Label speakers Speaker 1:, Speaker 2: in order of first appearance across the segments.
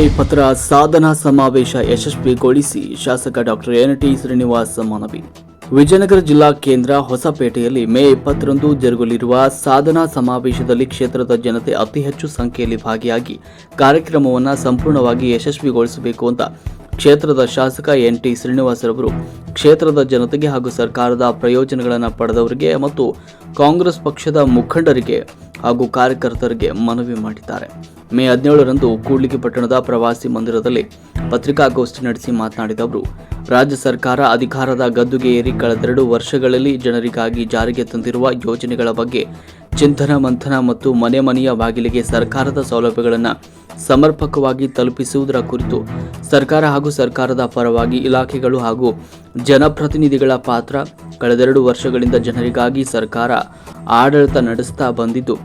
Speaker 1: ಇಪ್ಪತ್ತರ ಸಾಧನಾ ಸಮಾವೇಶ ಯಶಸ್ವಿಗೊಳಿಸಿ ಶಾಸಕ ಡಾಕ್ಟರ್ ಎನ್ ಟಿ ಶ್ರೀನಿವಾಸ್ ಮನವಿ. ವಿಜಯನಗರ ಜಿಲ್ಲಾ ಕೇಂದ್ರ ಹೊಸಪೇಟೆಯಲ್ಲಿ ಮೇ ಇಪ್ಪತ್ತರಂದು ಜರುಗಲಿರುವ ಸಾಧನಾ ಸಮಾವೇಶದಲ್ಲಿ ಕ್ಷೇತ್ರದ ಜನತೆ ಅತಿ ಹೆಚ್ಚು ಸಂಖ್ಯೆಯಲ್ಲಿ ಭಾಗಿಯಾಗಿ ಕಾರ್ಯಕ್ರಮವನ್ನು ಸಂಪೂರ್ಣವಾಗಿ ಯಶಸ್ವಿಗೊಳಿಸಬೇಕು ಅಂತ ಕ್ಷೇತ್ರದ ಶಾಸಕ ಎನ್ ಟಿ ಶ್ರೀನಿವಾಸರವರು ಕ್ಷೇತ್ರದ ಜನತೆಗೆ ಹಾಗೂ ಸರ್ಕಾರದ ಪ್ರಯೋಜನಗಳನ್ನು ಪಡೆದವರಿಗೆ ಮತ್ತು ಕಾಂಗ್ರೆಸ್ ಪಕ್ಷದ ಮುಖಂಡರಿಗೆ ಹಾಗೂ ಕಾರ್ಯಕರ್ತರಿಗೆ ಮನವಿ ಮಾಡಿದ್ದಾರೆ. ಮೇ ಹದಿನೇಳರಂದು ಕೂಡ್ಲಿಗಿ ಪಟ್ಟಣದ ಪ್ರವಾಸಿ ಮಂದಿರದಲ್ಲಿ ಪತ್ರಿಕಾಗೋಷ್ಠಿ ನಡೆಸಿ ಮಾತನಾಡಿದ ಅವರು, ರಾಜ್ಯ ಸರ್ಕಾರ ಅಧಿಕಾರದ ಗದ್ದುಗೆ ಏರಿ ಕಳೆದೆರಡು ವರ್ಷಗಳಲ್ಲಿ ಜನರಿಗಾಗಿ ಜಾರಿಗೆ ತಂದಿರುವ ಯೋಜನೆಗಳ ಬಗ್ಗೆ ಚಿಂತನ, ಮಂಥನ ಮತ್ತು ಮನೆ ಮನೆಯ ಬಾಗಿಲಿಗೆ ಸರ್ಕಾರದ ಸೌಲಭ್ಯಗಳನ್ನು ಸಮರ್ಪಕವಾಗಿ ತಲುಪಿಸುವುದರ ಕುರಿತು ಸರ್ಕಾರ ಹಾಗೂ ಸರ್ಕಾರದ ಪರವಾಗಿ ಇಲಾಖೆಗಳು ಹಾಗೂ ಜನಪ್ರತಿನಿಧಿಗಳ ಪಾತ್ರ ಕಳೆದೆರಡು ವರ್ಷಗಳಿಂದ ಜನರಿಗಾಗಿ ಸರ್ಕಾರ ಆಡಳಿತ ನಡೆಸ್ತಾ ಬಂದಿದ್ದು,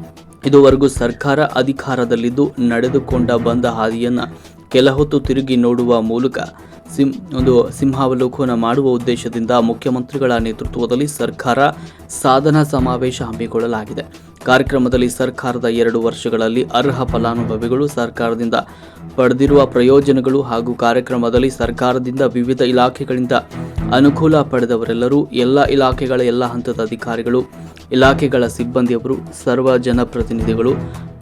Speaker 1: ಇದುವರೆಗೂ ಸರ್ಕಾರ ಅಧಿಕಾರದಲ್ಲಿದ್ದು ನಡೆದುಕೊಂಡ ಬಂದ ಹಾದಿಯನ್ನು ಕೆಲ ಹೊತ್ತು ತಿರುಗಿ ನೋಡುವ ಮೂಲಕ ಸಿಂ ಒಂದು ಸಿಂಹಾವಲೋಕನ ಮಾಡುವ ಉದ್ದೇಶದಿಂದ ಮುಖ್ಯಮಂತ್ರಿಗಳ ನೇತೃತ್ವದಲ್ಲಿ ಸರ್ಕಾರ ಸಾಧನಾ ಸಮಾವೇಶ ಹಮ್ಮಿಕೊಳ್ಳಲಾಗಿದೆ. ಕಾರ್ಯಕ್ರಮದಲ್ಲಿ ಸರ್ಕಾರದ ಎರಡು ವರ್ಷಗಳಲ್ಲಿ ಅರ್ಹ ಫಲಾನುಭವಿಗಳು, ಸರ್ಕಾರದಿಂದ ಪಡೆದಿರುವ ಪ್ರಯೋಜನಗಳು ಹಾಗೂ ಕಾರ್ಯಕ್ರಮದಲ್ಲಿ ಸರ್ಕಾರದಿಂದ ವಿವಿಧ ಇಲಾಖೆಗಳಿಂದ ಅನುಕೂಲ ಪಡೆದವರೆಲ್ಲರೂ ಎಲ್ಲ ಇಲಾಖೆಗಳ ಎಲ್ಲ ಹಂತದ ಅಧಿಕಾರಿಗಳು, ಇಲಾಖೆಗಳ ಸಿಬ್ಬಂದಿಯವರು, ಸರ್ವ ಜನಪ್ರತಿನಿಧಿಗಳು,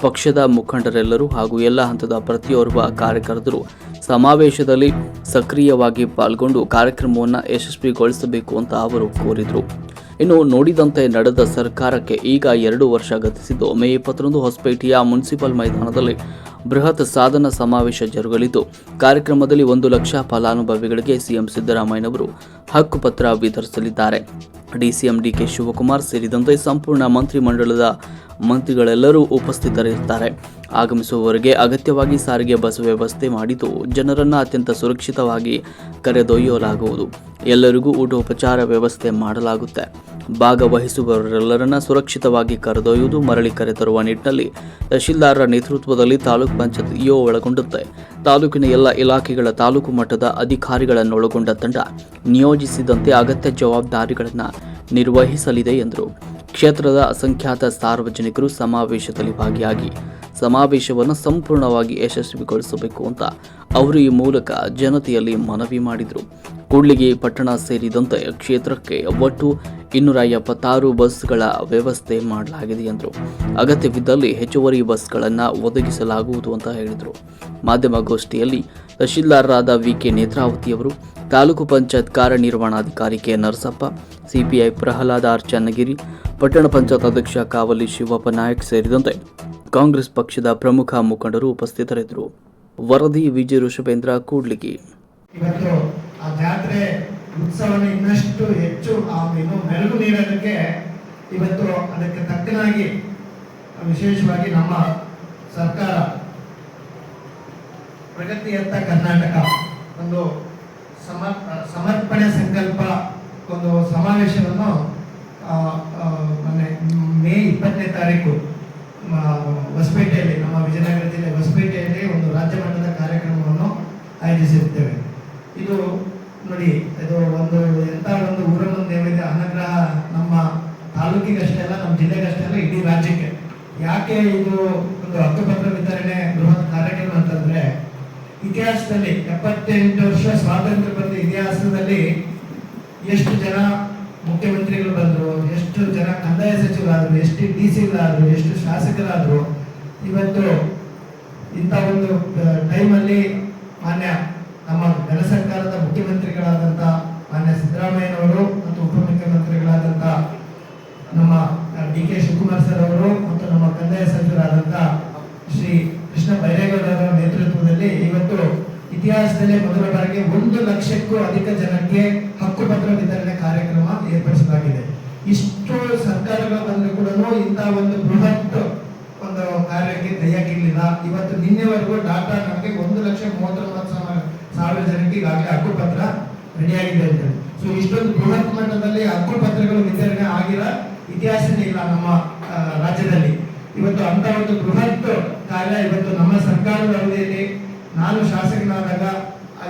Speaker 1: ಪಕ್ಷದ ಮುಖಂಡರೆಲ್ಲರೂ ಹಾಗೂ ಎಲ್ಲ ಹಂತದ ಪ್ರತಿಯೊರ್ವ ಕಾರ್ಯಕರ್ತರು ಸಮಾವೇಶದಲ್ಲಿ ಸಕ್ರಿಯವಾಗಿ ಪಾಲ್ಗೊಂಡು ಕಾರ್ಯಕ್ರಮವನ್ನು ಯಶಸ್ವಿಗೊಳಿಸಬೇಕು ಅಂತ ಅವರು ಕೋರಿದರು. ಇನ್ನು ನೋಡಿದಂತೆ ನಡೆದ ಸರ್ಕಾರಕ್ಕೆ ಈಗ ಎರಡು ವರ್ಷ ಗತಿಸಿದ್ದು, ಮೇ ಇಪ್ಪತ್ತರಂದು ಹೊಸಪೇಟೆಯ ಮುನ್ಸಿಪಲ್ ಮೈದಾನದಲ್ಲಿ ಬೃಹತ್ ಸಾಧನ ಸಮಾವೇಶ ಜರುಗಲಿದ್ದು, ಕಾರ್ಯಕ್ರಮದಲ್ಲಿ ಒಂದು ಲಕ್ಷ ಫಲಾನುಭವಿಗಳಿಗೆ ಸಿಎಂ ಸಿದ್ದರಾಮಯ್ಯನವರು ಹಕ್ಕುಪತ್ರ ವಿತರಿಸಲಿದ್ದಾರೆ. ಡಿಸಿಎಂ ಡಿಕೆ ಶಿವಕುಮಾರ್ ಸೇರಿದಂತೆ ಸಂಪೂರ್ಣ ಮಂತ್ರಿಮಂಡಲದ ಮಂತ್ರಿಗಳೆಲ್ಲರೂ ಉಪಸ್ಥಿತರಿರುತ್ತಾರೆ. ಆಗಮಿಸುವವರೆಗೆ ಅಗತ್ಯವಾಗಿ ಸಾರಿಗೆ ಬಸ್ ವ್ಯವಸ್ಥೆ ಮಾಡಿದ್ದು ಜನರನ್ನು ಅತ್ಯಂತ ಸುರಕ್ಷಿತವಾಗಿ ಕರೆದೊಯ್ಯಲಾಗುವುದು. ಎಲ್ಲರಿಗೂ ಊಟೋಪಚಾರ ವ್ಯವಸ್ಥೆ ಮಾಡಲಾಗುತ್ತೆ. ಭಾಗವಹಿಸುವವರೆಲ್ಲರನ್ನ ಸುರಕ್ಷಿತವಾಗಿ ಕರೆದೊಯ್ಯುವುದು ಮರಳಿ ಕರೆತರುವ ನಿಟ್ಟಿನಲ್ಲಿ ತಹಶೀಲ್ದಾರರ ನೇತೃತ್ವದಲ್ಲಿ ತಾಲೂಕು ಪಂಚಾಯತ್ ಇಒ ಒಳಗೊಂಡಂತೆ ತಾಲೂಕಿನ ಎಲ್ಲ ಇಲಾಖೆಗಳ ತಾಲೂಕು ಮಟ್ಟದ ಅಧಿಕಾರಿಗಳನ್ನೊಳಗೊಂಡ ತಂಡ ನಿಯೋಜಿಸಿದಂತೆ ಅಗತ್ಯ ಜವಾಬ್ದಾರಿಗಳನ್ನು ನಿರ್ವಹಿಸಲಿದೆ ಎಂದರು. ಕ್ಷೇತ್ರದ ಅಸಂಖ್ಯಾತ ಸಾರ್ವಜನಿಕರು ಸಮಾವೇಶದಲ್ಲಿ ಭಾಗಿಯಾಗಿ ಸಮಾವೇಶವನ್ನು ಸಂಪೂರ್ಣವಾಗಿ ಯಶಸ್ವಿಗೊಳಿಸಬೇಕು ಅಂತ ಅವರು ಈ ಮೂಲಕ ಜನತೆಯಲ್ಲಿ ಮನವಿ ಮಾಡಿದರು. ಕೂಡ್ಲಿಗಿ ಪಟ್ಟಣ ಸೇರಿದಂತೆ ಕ್ಷೇತ್ರಕ್ಕೆ ಒಟ್ಟು ಇನ್ನೂರ ಎಪ್ಪತ್ತಾರು ಬಸ್ಗಳ ವ್ಯವಸ್ಥೆ ಮಾಡಲಾಗಿದೆ ಎಂದರು. ಅಗತ್ಯವಿದ್ದಲ್ಲಿ ಹೆಚ್ಚುವರಿ ಬಸ್ಗಳನ್ನು ಒದಗಿಸಲಾಗುವುದು ಅಂತ ಹೇಳಿದರು. ಮಾಧ್ಯಮಗೋಷ್ಠಿಯಲ್ಲಿ ತಹಶೀಲ್ದಾರರಾದ ವಿ ಕೆ ನೇತ್ರಾವತಿಯವರು ತಾಲೂಕು ಪಂಚಾಯತ್ ಕಾರ್ಯನಿರ್ವಹಣಾಧಿಕಾರಿ K Narasappa, CPI Prahlada R Channagiri, ಪಟ್ಟಣ ಪಂಚಾಯತ್ ಅಧ್ಯಕ್ಷ ಕಾವಲಿ ಶಿವಪ್ಪ ನಾಯಕ್ ಸೇರಿದಂತೆ ಕಾಂಗ್ರೆಸ್ ಪಕ್ಷದ ಪ್ರಮುಖ ಮುಖಂಡರು ಉಪಸ್ಥಿತರಿದ್ದರು. ವರದಿ ವಿಜಯ ಋಷಭೇಂದ್ರ, ಕೂಡ್ಲಿಗಿ.
Speaker 2: ಇವತ್ತು ಆ ಜಾತ್ರೆ ಉತ್ಸವನ ಇನ್ನಷ್ಟು ಹೆಚ್ಚು ಇನ್ನು ಮೆರುಗು ನೀಡೋದಕ್ಕೆ ಇವತ್ತು ಅದಕ್ಕೆ ತಕ್ಕನಾಗಿ ವಿಶೇಷವಾಗಿ ನಮ್ಮ ಸರ್ಕಾರ ಪ್ರಗತಿಯತ್ತ ಕರ್ನಾಟಕ ಒಂದು ಸಮರ್, ಸಮರ್ಪಣೆ ಸಂಕಲ್ಪ ಒಂದು ಸಮಾವೇಶವನ್ನು ಮೊನ್ನೆ ಮೇ ಇಪ್ಪತ್ತನೇ ತಾರೀಕು ಹೊಸಪೇಟೆಯಲ್ಲಿ, ನಮ್ಮ ವಿಜಯನಗರ ಜಿಲ್ಲೆ ಹೊಸಪೇಟೆಯಲ್ಲಿ ಒಂದು ರಾಜ್ಯ ಮಟ್ಟದ ಕಾರ್ಯಕ್ರಮವನ್ನು ಆಯೋಜಿಸಿರುತ್ತೇವೆ. ಇದು ನೋಡಿ, ಇದು ಒಂದು, ಎಂಥ ಒಂದು ಊರ ಮುಂದೆ ಏನಿದೆ ಅನುಗ್ರಹ ನಮ್ಮ ತಾಲೂಕಿಗಷ್ಟೇ ಅಲ್ಲ, ನಮ್ಮ ಜಿಲ್ಲೆಗಷ್ಟೇ ಅಲ್ಲ, ಇಡೀ ರಾಜ್ಯಕ್ಕೆ. ಯಾಕೆ ಇದು ಒಂದು ಹಕ್ಕುಪತ್ರ ವಿತರಣೆ ಬೃಹತ್ ಕಾರ್ಯಕ್ರಮ ಅಂತಂದ್ರೆ, ಇತಿಹಾಸದಲ್ಲಿ ಎಪ್ಪತ್ತೆಂಟು ವರ್ಷ ಸ್ವಾತಂತ್ರ್ಯ ಬಂದ ಇತಿಹಾಸದಲ್ಲಿ ಎಷ್ಟು ಜನ ಮುಖ್ಯಮಂತ್ರಿಗಳು ಬಂದರು, ಎಷ್ಟು ಜನ ಕಂದಾಯ ಸಚಿವರಾದರು, ಎಷ್ಟು ಡಿ ಸಿಗಳಾದರು ಎಷ್ಟು ಶಾಸಕರಾದರು, ಇವತ್ತು ಇಂಥ ಒಂದು ಟೈಮಲ್ಲಿ ಮಾನ್ಯ ನಮ್ಮ ಜನ ಸರ್ಕಾರದ ಮುಖ್ಯಮಂತ್ರಿಗಳಾದಂಥ ಮಾನ್ಯ ಸಿದ್ದರಾಮಯ್ಯನವರು ಮತ್ತು ಉಪಮುಖ್ಯಮಂತ್ರಿಗಳಾದಂಥ ನಮ್ಮ ಡಿ ಕೆ ಶಿವಕುಮಾರ್ ಸರ್ ಅವರು ಮತ್ತು ನಮ್ಮ ಕಂದಾಯ ಸಚಿವರಾದಂಥ ಶ್ರೀ ಕೃಷ್ಣ ಬೈರೇಗೌಡರ ನೇತೃತ್ವದಲ್ಲಿ ಇವತ್ತು ಇತಿಹಾಸದಲ್ಲೇ ಮೊದಲ ಬಾರಿಗೆ ಒಂದು ಲಕ್ಷಕ್ಕೂ ಅಧಿಕ ಜನಕ್ಕೆ ಹಕ್ಕುಪತ್ರ ವಿತರಣೆ ಕಾರ್ಯಕ್ರಮ ಏರ್ಪಡಿಸಲಾಗಿದೆ. ಇಷ್ಟು ಸರ್ಕಾರಗಳು ಬಂದರೂ ಕೂಡ ಇಂಥ ಒಂದು ಬೃಹತ್ ಒಂದು ಕಾರ್ಯಕ್ಕೆ ಕೈಯಾಗಿರ್ಲಿಲ್ಲ ಇವತ್ತು ನಿನ್ನೆವರೆಗೂ ಡಾಟಾ ನಮಗೆ ಒಂದು ಲಕ್ಷ ಮೂವತ್ತೊಂಬತ್ತು ಸಾವಿರ ಸಾವಿರ ಜನಕ್ಕೆ ಈಗಾಗಲೇ ಹಕ್ಕುಪತ್ರ ರೆಡಿಯಾಗಿದೆ ಅಂತ. ಸೊ ಇಷ್ಟೊಂದು ಬೃಹತ್ ಮಟ್ಟದಲ್ಲಿ ಹಕ್ಕುಪತ್ರಗಳು ವಿತರಣೆ ಆಗಿರ ಇತಿಹಾಸನೇ ಇಲ್ಲ ನಮ್ಮ ರಾಜ್ಯದಲ್ಲಿ. ಇವತ್ತು ಅಂತ ಒಂದು ಬೃಹತ್ ಕಾರ್ಯ ಇವತ್ತು ನಮ್ಮ ಸರ್ಕಾರದ ಅವಧಿಯಲ್ಲಿ ನಾನು ಶಾಸಕನಾದಾಗ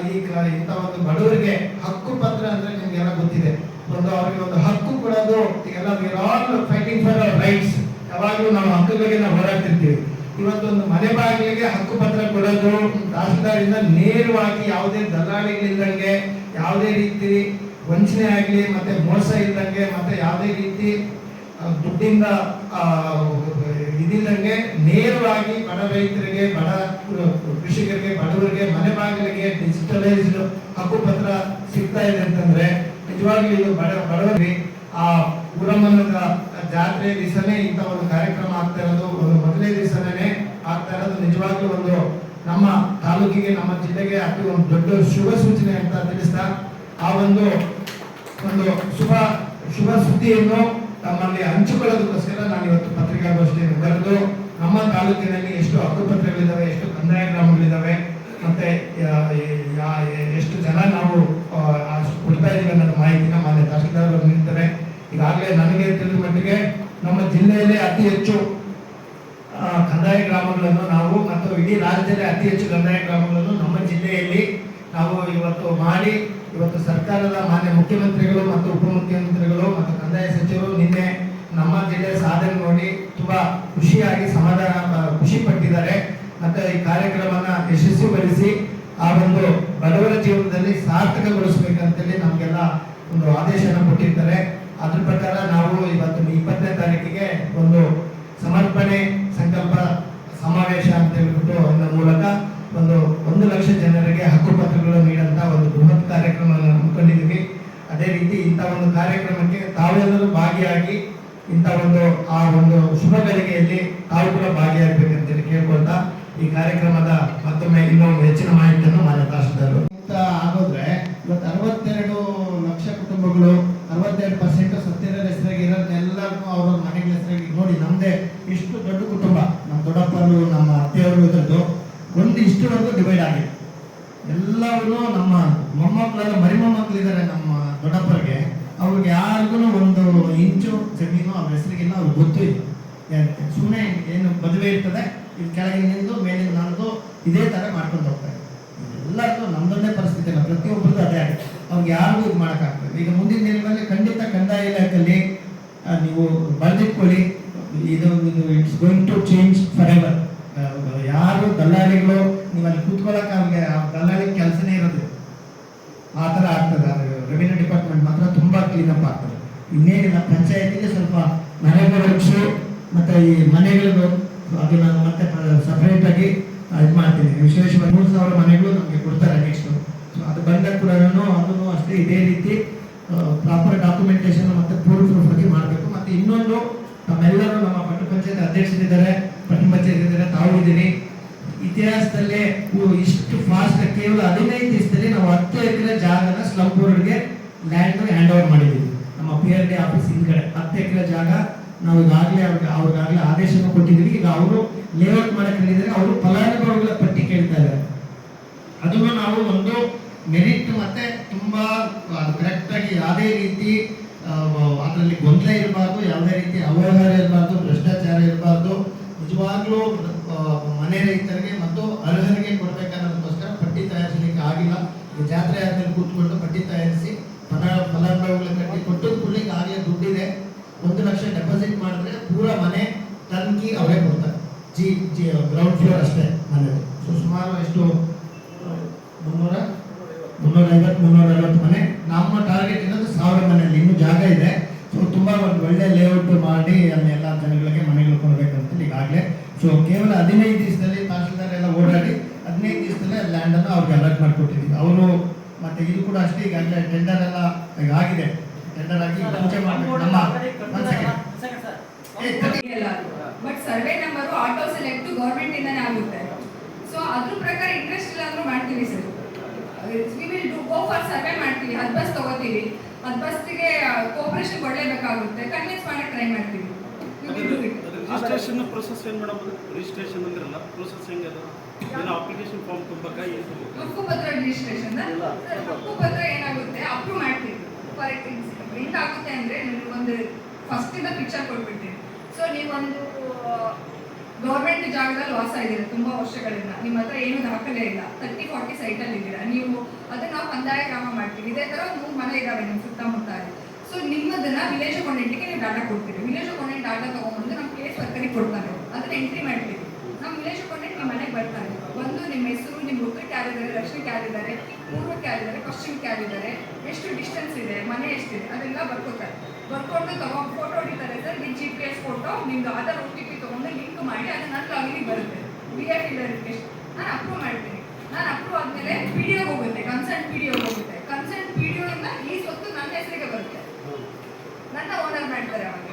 Speaker 2: ಈ ಇಂಥ ಒಂದು ಬಡವರಿಗೆ ಹಕ್ಕು ಪತ್ರ ಅಂದ್ರೆ ನಿಮ್ಗೆಲ್ಲ ಗೊತ್ತಿದೆ. ಒಂದು ಅವರಿಗೆ ಒಂದು ಹಕ್ಕು ಕೊಡೋದು, ಈಗೆಲ್ಲ all fighting for our rights ಯಾವಾಗಲೂ ನಾವು ಹಕ್ಕುಗಳಿಗೆ ನಾವು ಹೋರಾಡ್ತಿರ್ತೀವಿ. ಇವತ್ತೊಂದು ಮನೆ ಬಾಗಿಲಿಗೆ ಹಕ್ಕು ಪತ್ರ ಕೊಡೋದು
Speaker 3: ದಾಸದಾರಿಂದ ನೇರವಾಗಿ ಯಾವುದೇ ದಲ್ಲಾಳಿಗಳಿಲ್ದಂಗೆ, ಯಾವುದೇ ರೀತಿ ವಂಚನೆ ಆಗಲಿ, ಮತ್ತೆ ಮೋಸ ಇಲ್ದಂಗೆ, ಮತ್ತೆ ಯಾವುದೇ ರೀತಿ ದುಡ್ಡಿಂದ ಆ, ಇದಿಲ್ದಂಗೆ ನೇರವಾಗಿ ಬಡ ರೈತರಿಗೆ ಬಡ ಕೃಷಿಕರಿಗೆ ಬಡವರಿಗೆ ಮನೆ ಬಾಗಿಲಿಗೆ ಡಿಜಿಟಲೈಸ್ಡ್ ಹಕ್ಕುಪತ್ರ ಸಿಗ್ತಾ ಇದೆ ಅಂತಂದ್ರೆ ನಿಜವಾಗ್ಲೂ ಇದು ಬಡ ಬಡವರಿಗೆ ಆ ಊರಮ್ಮನದ ಜಾತ್ರೆ ದಿವಸನೇ ಇಂಥ ಒಂದು ಕಾರ್ಯಕ್ರಮ ಆಗ್ತಾ ಇರೋದು ಒಂದು ಮೊದಲೇ ದಿವಸನೇ ಆಗ್ತಾ ಇರೋದು ನಿಜವಾಗ್ಲೂ ಒಂದು ನಮ್ಮ ತಾಲೂಕಿಗೆ ನಮ್ಮ ಜಿಲ್ಲೆಗೆ ಅತಿ ಒಂದು ದೊಡ್ಡ ಶುಭ ಸೂಚನೆ ಅಂತ ತಿಳಿಸ್ತಾ ಆ ಒಂದು ಒಂದು ಶುಭ ಶುಭ ಸುದ್ದಿಯನ್ನು ತಮ್ಮಲ್ಲಿ ಹಂಚಿಕೊಳ್ಳೋದಕ್ಕೋಸ್ಕರ ನಾನು ಇವತ್ತು ಪತ್ರಿಕಾಗೋಷ್ಠಿಯನ್ನು ಬರೆದು ನಮ್ಮ ತಾಲೂಕಿನಲ್ಲಿ ಎಷ್ಟು ಹಕ್ಕುಪತ್ರಗಳಿದ್ದಾವೆ ಎಷ್ಟು ಕಂದಾಯ ಗ್ರಾಮಗಳಿದ್ದಾವೆ ಮತ್ತೆ ಎಷ್ಟು ಜನ ನಾವು ಕೊಡ್ತಾ ಇದ್ದೀವಿ ಅನ್ನೋದು ಮಾಹಿತಿನ ಮಾನ್ಯ ತಹಶೀಲ್ದಾರ್ ಅವರು ನೀಡ್ತಾರೆ. ಈಗಾಗಲೇ ನನಗೆ ತಿಳಿದ ಮಟ್ಟಿಗೆ ನಮ್ಮ ಜಿಲ್ಲೆಯಲ್ಲೇ ಅತಿ ಹೆಚ್ಚು ಕಂದಾಯ ಗ್ರಾಮಗಳನ್ನು ನಾವು ಮತ್ತು ಇಡೀ ರಾಜ್ಯದಲ್ಲಿ ಅತಿ ಹೆಚ್ಚು ಕಂದಾಯ ಗ್ರಾಮಗಳನ್ನು ನಮ್ಮ ಜಿಲ್ಲೆಯಲ್ಲಿ ನಾವು ಇವತ್ತು ಮಾಡಿ ಇವತ್ತು ಸರ್ಕಾರದ ಮಾನ್ಯ ಮುಖ್ಯಮಂತ್ರಿಗಳು ಮತ್ತು ಉಪಮುಖ್ಯಮಂತ್ರಿಗಳು ಮತ್ತು ಕಂದಾಯ ಸಚಿವರು ನಿನ್ನೆ ನಮ್ಮ ಜಿಲ್ಲೆಯ ಸಾಧನೆ ನೋಡಿ ತುಂಬಾ ಖುಷಿಯಾಗಿ ಸಮಾಧಾನ ಖುಷಿ ಪಟ್ಟಿದ್ದಾರೆ. ಮತ್ತೆ ಈ ಕಾರ್ಯಕ್ರಮನ ಯಶಸ್ವಿಗೊಳಿಸಿ ಆ ಒಂದು ಬಡವರ ಜೀವನದಲ್ಲಿ ಸಾರ್ಥಕಗೊಳಿಸಬೇಕಂತೇಳಿ ನಮಗೆಲ್ಲ ಒಂದು ಆದೇಶನ ಕೊಟ್ಟಿರ್ತಾರೆ. ಅದ್ರ ಪ್ರಕಾರ ನಾವು ಇವತ್ತು ಇಪ್ಪತ್ತನೇ ತಾರೀಕಿಗೆ ಒಂದು ಸಮರ್ಪಣೆ ಸಂಕಲ್ಪ ಸಮಾವೇಶ ಅಂತ ಹೇಳ್ಬಿಟ್ಟು ಅದರ ಮೂಲಕ ಒಂದು ಒಂದು ಲಕ್ಷ ಜನರಿಗೆ ಹಕ್ಕುಪತ್ರಗಳು ನೀಡಂತ ಒಂದು ಬೃಹತ್ ಕಾರ್ಯಕ್ರಮ ಹಮ್ಮಿಕೊಂಡಿದ್ದೀವಿ. ಅದೇ ರೀತಿ ಇಂಥ ಒಂದು ಕಾರ್ಯಕ್ರಮಕ್ಕೆ ತಾವೆಲ್ಲರೂ ಭಾಗಿಯಾಗಿ ಇಂಥ ಒಂದು, ಆ ಒಂದು ಶುಭ ಗಳಿಗೆಯಲ್ಲಿ ತಾವು ಕೂಡ ಭಾಗಿಯಾಗಬೇಕಂತೇಳಿ ಕೇಳ್ಕೊಳ್ತಾ ಈ ಕಾರ್ಯಕ್ರಮದ ಮತ್ತೊಮ್ಮೆ ಇನ್ನೂ ಹೆಚ್ಚಿನ ಮಾಹಿತಿಯನ್ನು ಮಾನ್ಯ ತಹಶೀಲ್ದಾರ್
Speaker 2: ಅಂತ ಆಗೋದ್ರೆ ಇವತ್ತು ಅರವತ್ತೆರಡು ಲಕ್ಷ ಕುಟುಂಬಗಳು ಅರವತ್ತೆರಡು ಪರ್ಸೆಂಟ್ ಸತ್ಯರ ಹೆಸರಾಗಿ ಇರೋದನ್ನೆಲ್ಲರೂ ಅವ್ರ ಮನೆಗಳ ಹೆಸರಾಗಿ ನೋಡಿ ನಮ್ದೇ ಇಷ್ಟು ದೊಡ್ಡ ಕುಟುಂಬ ನಮ್ಮ ದೊಡ್ಡಪ್ಪರು ನಮ್ಮ ಅತ್ತೆಯವರು ಇದ್ರದ್ದು ಒಂದು ಇಷ್ಟವರೆಗೂ ಡಿವೈಡ್ ಆಗಿದೆ ಎಲ್ಲರೂ ನಮ್ಮ ಮೊಮ್ಮಕ್ಕಳೆಲ್ಲ ಮರಿಮ ಮಕ್ಕಳಿದ್ದಾರೆ ನಮ್ಮ ದೊಡ್ಡಪ್ಪರಿಗೆ. ಅವ್ರಿಗೆ ಯಾರಿಗೂ ಒಂದು ಇಂಚು ಜಮೀನು ಅವ್ರ ಹೆಸರಿಗಿಲ್ಲ ಅವ್ರಿಗೆ ಗೊತ್ತು ಇಲ್ಲ. ಸುಮ್ಮನೆ ಏನು ಮದುವೆ ಇರ್ತದೆ, ಇಲ್ಲಿ ಕೆಳಗೆ ನಿಂದು, ಮೇಲಿನ ನಂದು ಇದೇ ತರ ಮಾಡ್ಕೊಂಡು ಹೋಗ್ತಾರೆ ಎಲ್ಲರಿಗೂ ನಮ್ಮದೊಂದೇ ಪರಿಸ್ಥಿತಿ ಇಲ್ಲ ಪ್ರತಿಯೊಬ್ಬರದ್ದು ಅದೇ ಆಗಿದೆ. ಅವ್ರಿಗೆ ಯಾರಿಗೂ ಇದು ಮಾಡೋಕ್ಕಾಗ್ತದೆ. ಈಗ ಮುಂದಿನ ದಿನಗಳಲ್ಲಿ ಖಂಡಿತ ಕಂದಾಯ ಇಲಾಖೆಯಲ್ಲಿ ನೀವು ಬರೆದಿಟ್ಕೊಳ್ಳಿ. ಇದು it's going to change forever ಯಾರು ದಲ್ಲಾಳಿಗಳು ನೀವು ಅಲ್ಲಿ ಕೂತ್ಕೊಳ್ಳೋಕೆ ಅವ್ರಿಗೆ ಆ ದಲ್ಲಾಳಿ ಕೆಲಸನೇ ಇರೋದು ಆ ಥರ ಆಗ್ತದೆ ರೆವಿನ್ಯೂ ಡಿಪಾರ್ಟ್ಮೆಂಟ್ ಮಾತ್ರ ತುಂಬಾ ಕ್ಲೀನ್ ಅಪ್ ಆಗ್ತದೆ ಇನ್ನೇನಿಲ್ಲ ಪಂಚಾಯತಿಗೆ ಸ್ವಲ್ಪ ನರೇಗಾ ಮತ್ತೆ ಈ ಮನೆಗಳದ್ದು ಅದು ನಾನು ಮತ್ತೆ ಸಪರೇಟ್ ಆಗಿ ಇದು ಮಾಡ್ತೀನಿ ವಿಶೇಷವಾಗಿ ಮೂರು ಸಾವಿರ ಮನೆಗಳು ನಮಗೆ ಕೊಡ್ತಾರೆ ನೆಕ್ಸ್ಟ್ ಅದು ಬಂದಾಗ ಕೂಡ ಅದನ್ನು ಅಷ್ಟೇ ಇದೇ ರೀತಿ ಪ್ರಾಪರ್ ಡಾಕ್ಯುಮೆಂಟೇಶನ್ ಮತ್ತೆ ಪ್ರೂಫ್ ಬಗ್ಗೆ ಮಾಡಬೇಕು ಮತ್ತೆ ಇನ್ನೊಂದು ನಮ್ಮೆಲ್ಲರೂ ನಮ್ಮ ಪಟ್ಟಣ ಪಂಚಾಯತ್ ಅಧ್ಯಕ್ಷರಿದ್ದಾರೆ ಪಟ್ಟಣ ಪಂಚಾಯತ್ ಇದ್ದಾರೆ ತಾವು ಇದ್ದೀರಿ ಇವು ಇಷ್ಟು ಫಾಸ್ಟ್ ಕೇವಲ ಹದಿನೈದು ದಿವಸದಲ್ಲಿ ನಾವು ಹತ್ತು ಎಕರೆ ಜಾಗನ ಸ್ಲಮ್ ಬೋರ್ಡ್ಗೆ ಲ್ಯಾಂಡ್ ಹ್ಯಾಂಡ್ ಓವರ್ ಮಾಡಿದ್ದೀವಿ. ನಮ್ಮ ಪಿ ಆರ್ ಡಿ ಆಫೀಸ್ ಹಿಂದ್ಗಡೆ. ಹತ್ತು ಎಕರೆ ಜಾಗ ನಾವು ಈಗಾಗಲೇ ಅವ್ರಿಗೆ ಅವ್ರಿಗಾಗಲೇ ಆದೇಶನ ಕೊಟ್ಟಿದ್ದೀವಿ. ಈಗ ಅವರು ಲೇಔಟ್ ಮಾಡಕ್ಕೆ ಅವರು ಫಲಾನುಭವಿಗಳ ಪಟ್ಟಿ ಕೇಳ್ತಾ ಇದ್ದಾರೆ. ಅದನ್ನು ನಾವು ಒಂದು ಮೆರಿಟ್ ಮತ್ತೆ ತುಂಬಾ ಕರೆಕ್ಟ್ ಆಗಿ ಯಾವುದೇ ರೀತಿ ಅದರಲ್ಲಿ ಗೊಂದಲ ಇರಬಾರ್ದು, ಯಾವುದೇ ರೀತಿ ಅವ್ಯವಹಾರ ಇರಬಾರ್ದು, ಭ್ರಷ್ಟಾಚಾರ ಇರಬಾರ್ದು. ನಿಜವಾಗ್ಲೂ ಮನೆ ರೈತರಿಗೆ ಮತ್ತು ಅರ್ಹರಿಗೆ ಕೊಡಬೇಕನ್ನೋದಕ್ಕೋಸ್ಕರ ಪಟ್ಟಿ ತಯಾರಿಸಲಿಕ್ಕೆ ಆಗಿಲ್ಲ. ಈ ಜಾತ್ರೆ ಆದ್ಮೇಲೆ ಕೂತ್ಕೊಂಡು ಪಟ್ಟಿ ತಯಾರಿಸಿ ಫಲ ಫಲಾನುಭವಿಗಳ ಕಟ್ಟಿ ಕೊಟ್ಟು ಕೊಡ್ಲಿಕ್ಕೆ ಆಗಲೇ ದುಡ್ಡಿದೆ. ಒಂದು ಲಕ್ಷ ಡೆಪಾಸಿಟ್ ಮಾಡಿದ್ರೆ ಪೂರ ಮನೆ ತನ್ಕಿ ಅವರೇ ಕೊಡ್ತಾರೆ. ಜಿ ಜಿ ಗ್ರೌಂಡ್ ಫ್ಲೋರ್ ಅಷ್ಟೇ ಮನೆ ಸೊ ಸುಮಾರು ಎಷ್ಟು? ಮುನ್ನೂರ? ಮುನ್ನೂರ ಐವತ್ತು ಮುನ್ನೂರ ಐವತ್ತು ಮನೆ. ನಮ್ಮ ಟಾರ್ಗೆಟ್ ಏನಂದ್ರೆ ಸಾವಿರ ಮನೆಯಲ್ಲಿ ಇನ್ನೂ ಜಾಗ ಇದೆ. ಸೊ ತುಂಬಾ ಒಂದು ಒಳ್ಳೆ ಲೇಔಟ್ ಮಾಡಿ ಅಲ್ಲೆಲ್ಲ ಜನಗಳಿಗೆ ಮನೆಗಳು ಕೊಡ್ಬೇಕಂತ ಈಗಾಗಲೇ ಸೊ ಕೇವಲ ಹದಿನೈದು ದಿವಸದಲ್ಲಿ ತಹಶೀಲ್ದಾರ್ ಎಲ್ಲ ಓಡಾಡಿ ಹದಿನೈದು ದಿವಸದಲ್ಲೇ ಲ್ಯಾಂಡ್ ಅನ್ನು ಅವ್ರಿಗೆ ಅಲರ್ಟ್ ಮಾಡಿಕೊಟ್ಟಿದ್ದೀವಿ. ಅವರು ಮತ್ತೆ ಇದು ಕೂಡ ಅಷ್ಟೇ ಈಗಾಗಲೇ ಟೆಂಡರ್ ಎಲ್ಲ ಈಗ ಆಗಿದೆ. ಟೆಂಡರ್ ಆಗಿ ಮುಂಚೆ
Speaker 4: but survey number auto select government ಇಂದಾನೆ ಆಗುತ್ತೆ. ಸೊ ಅದ್ರ ಪ್ರಕಾರ ಇಂಟ್ರೆಸ್ಟ್ ಇಲ್ಲ ಅಂದ್ರೂ ಮಾಡ್ತೀವಿ sir. We will do go for survey ಮಾಡ್ತೀವಿ. ಹತ್ತು ಬಸ್ ತಗೋತೀವಿ. ಹತ್ತು ಬಸ್ಗೆ ಕೋಪರೇಷನ್ ಕೊಡಲೇಬೇಕಾಗುತ್ತೆ ಕನ್ವಿನ್ಸ್ ಮಾಡಕ್ಕೆ ಟ್ರೈ ಮಾಡ್ತೀವಿ.
Speaker 5: ರಿಜಿಸ್ಟ್ರೇಷನ್ ಪ್ರೊಸೆಸ್ ಏನು ಮೇಡಮ್ ಅದು ರಿಜಿಸ್ಟ್ರೇಷನ್ ಅಂದ್ರಲ್ಲ ಪ್ರೊಸೆಸ್ ಹೆಂಗೆ ಅದು? ಏನೋ ಅಪ್ಲಿಕೇಶನ್ ಫಾರ್ಮ್ ತುಂಬಕ ಏನು
Speaker 4: ಹಕ್ಕುಪತ್ರ ರಿಜಿಸ್ಟ್ರೇಷನ್ ಹಕ್ಕುಪತ್ರ ಏನಾಗುತ್ತೆ? ಅಪ್ರೂವ್ ಮಾಡ್ತೀವಿ. ಫಾರ್ ಎಕ್ಸಾಂಪಲ್ ಆಗುತ್ತೆ ಅಂದ್ರೆ ನಿಮಗೆ ಒಂದು ಫಸ್ಟ್ ಇಂದ ಪಿಕ್ಚರ್ ಕೊಟ್ಬಿಡ್ತೀವಿ. ಸೊ ನೀವೊಂದು ಗೌರ್ಮೆಂಟ್ ಜಾಗದಲ್ಲಿ ವಾಸ ಇದ್ದೀರಾ ತುಂಬಾ ವರ್ಷಗಳಿಂದ? ನಿಮ್ಮ ಹತ್ರ ಏನು ದಾಖಲೆ ಇಲ್ಲ. ತರ್ಟಿ ಫಾರ್ಟಿ ಅಲ್ಲಿ ಇದ್ದೀರಾ. ನೀವು ಅದನ್ನ ನಾವು ಕಂದಾಯ ಗ್ರಾಮ ಮಾಡ್ತೀವಿ. ಇದೇ ತರ ಮೂರು ಮನೆ ಇದಾವೆ ನಿಮ್ಮ ಸುತ್ತಮುತ್ತ ಸೊ ನಿಮ್ಮದನ್ನ ವಿಲೇಜ್ ಅಕೌಂಟೆಂಟ್ಗೆ ನೀವು ಡಾಟಾ ಕೊಡ್ತೀರಿ. ವಿಲೇಜ್ ಅಕೌಂಟೆಂಟ್ ಡಾಟಾ ತಗೊಂಡ್ಬಂದು ನಮ್ಮ ಕೇಸ್ ವರ್ಕರಿಗೆ ಕೊಡ್ತಾರೆ. ಅದನ್ನ ಎಂಟ್ರಿ ಮಾಡ್ತೀವಿ. ನಮ್ಮ ವಿಲೇಜ್ ಅಕೌಂಟೆಂಟ್ ನಮ್ಮ ಮನೆಗೆ ಬರ್ತಾರೆ. ಒಂದು ನಿಮ್ಮ ಹೆಸರು, ನಿಮ್ಮ ಹುಟ್ಟು ಯಾರಿದ್ದಾರೆ ಲಕ್ಷ್ಮಿ ಯಾರಿದ್ದಾರೆ ಪೂರ್ವಕ್ಕೆ ಯಾರಿದ್ದಾರೆ ಪಶ್ಚಿಮಕ್ಕೆ ಯಾರಿದ್ದಾರೆ ಎಷ್ಟು ಡಿಸ್ಟೆನ್ಸ್ ಇದೆ, ಮನೆ ಎಷ್ಟಿದೆ, ಅದೆಲ್ಲ ಬರ್ಕೋತಾರೆ ಬರ್ಕೊಂಡು ತಗೊಂಡು ಫೋಟೋ ಹೊಡಿತಾರೆ ಸರ್ ನಿಮ್ಮ ಜಿ ಪಿ ಎಸ್ ಫೋಟೋ ನಿಮ್ದು ಆಧಾರ್ ಒ ಟಿ ಪಿ ತೊಗೊಂಡು ಲಿಂಕ್ ಮಾಡಿ, ಅದು ನನ್ನ ಲಾಗಿನಿಗೆ ಬರುತ್ತೆ. ವಿ ಇಲ್ಲ ರಿಕ್ವೆಸ್ಟ್ ನಾನು ಅಪ್ರೂವ್ ಮಾಡ್ತೀನಿ. ನಾನು ಅಪ್ರೂವ್ ಆದಮೇಲೆ ಪಿ ಡಿ ಹೋಗುತ್ತೆ ಕನ್ಸರ್ಟ್ ಪಿ ಡಿ ಹೋಗುತ್ತೆ. ಕನ್ಸರ್ಟ್ ಪಿ ಡಿ ಇಂದ ಈ ಸ್ವತ್ತು ನನ್ನ ಹೆಸರಿಗೆ ಬರುತ್ತೆ ನನ್ನ ಓನರ್ ಮಾಡ್ತಾರೆ ಅವಾಗ